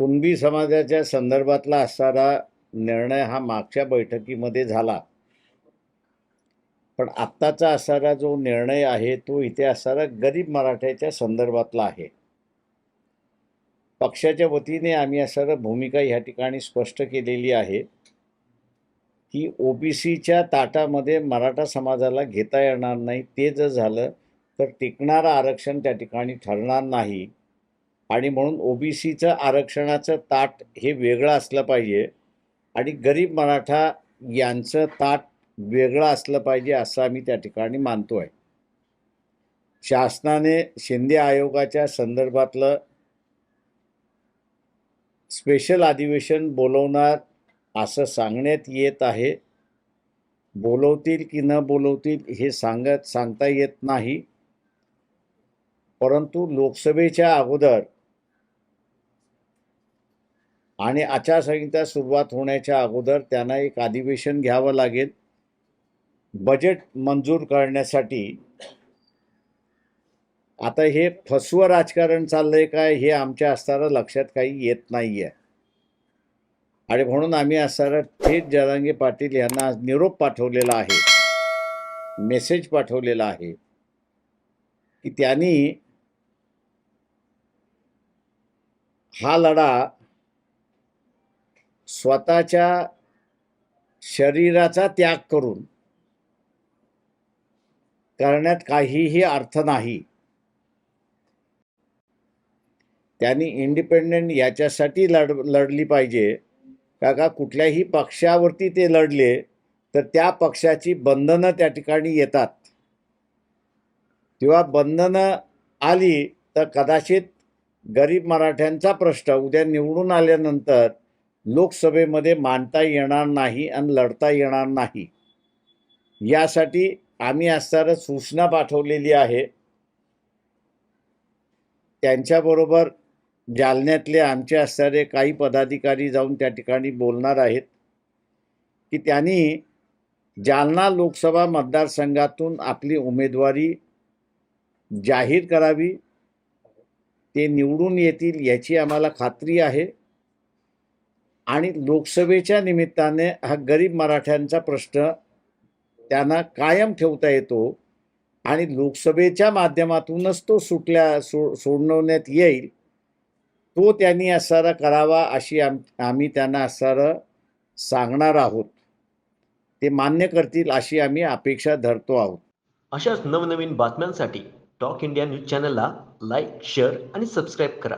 कुणबी समाजाच्या संदर्भातला असणारा निर्णय हा मागच्या बैठकीमध्ये झाला. पण आत्ताचा असणारा जो निर्णय आहे तो इथे असणारा गरीब मराठ्याच्या संदर्भातला आहे. पक्षाच्या वतीने आम्ही असणारा भूमिका ह्या ठिकाणी स्पष्ट केलेली आहे की ओबीसीच्या ताटामध्ये मराठा समाजाला घेता येणार नाही. ते जर झालं तर टिकणारं आरक्षण त्या ठिकाणी ठरणार नाही. आणि म्हणून ओबीसीचं आरक्षणाचं ताट हे वेगळं असलं पाहिजे आणि गरीब मराठा यांचं ताट वेगळं असलं पाहिजे असं आम्ही त्या ठिकाणी मानतो आहे शासनाने शिंदे आयोगाच्या संदर्भातलं स्पेशल अधिवेशन बोलवणार असं सांगण्यात येत आहे. बोलवतील की न बोलवतील हे सांगत सांगता येत नाही. परंतु लोकसभेच्या अगोदर आणि आचारसंहिता सुरुवात होण्याच्या अगोदर त्यांना एक अधिवेशन घ्यावं लागेल. बजेट मंजूर करण्यासाठी. आता हे फसवं राजकारण चाललंय काय हे आमच्या असताना लक्षात काही येत नाही आहे आणि म्हणून आम्ही असताना थेट जरांगे पाटील यांना आज निरोप पाठवलेला आहे. मेसेज पाठवलेला आहे. की त्यांनी हा लढा स्वतःच्या शरीराचा त्याग करून करण्यात काहीही अर्थ नाही. त्यांनी इंडिपेंडेंट याच्यासाठी लढ लढली पाहिजे. का का कुठल्याही पक्षावरती ते लढले तर त्या पक्षाची बंधनं त्या ठिकाणी येतात. तेव्हा बंधनं आली तर कदाचित गरीब मराठ्यांचा प्रश्न उद्या निवडून आल्यानंतर लोकसभेमध्ये मांडता येणार नाही आणि लढता येणार नाही. यासाठी आम्ही असताना सूचना पाठवलेली आहे. त्यांच्याबरोबर जालन्यातले आमचे असणारे काही पदाधिकारी जाऊन त्या ठिकाणी बोलणार आहेत. की त्यांनी जालना लोकसभा मतदारसंघातून आपली उमेदवारी जाहीर करावी. ते निवडून येतील याची आम्हाला खात्री आहे. आणि लोकसभेच्या निमित्ताने हा गरीब मराठ्यांचा प्रश्न त्यांना कायम ठेवता येतो आणि लोकसभेच्या माध्यमातूनच तो सुटल्या सो सोडवण्यात येईल तो त्यांनी असारा करावा अशी आम आम्ही त्यांना असारं सांगणार आहोत. ते मान्य करतील अशी आम्ही अपेक्षा धरतो आहोत. अशाच नवनवीन बातम्यांसाठी टॉक इंडिया न्यूज चॅनलला लाईक शेअर आणि सबस्क्राईब करा.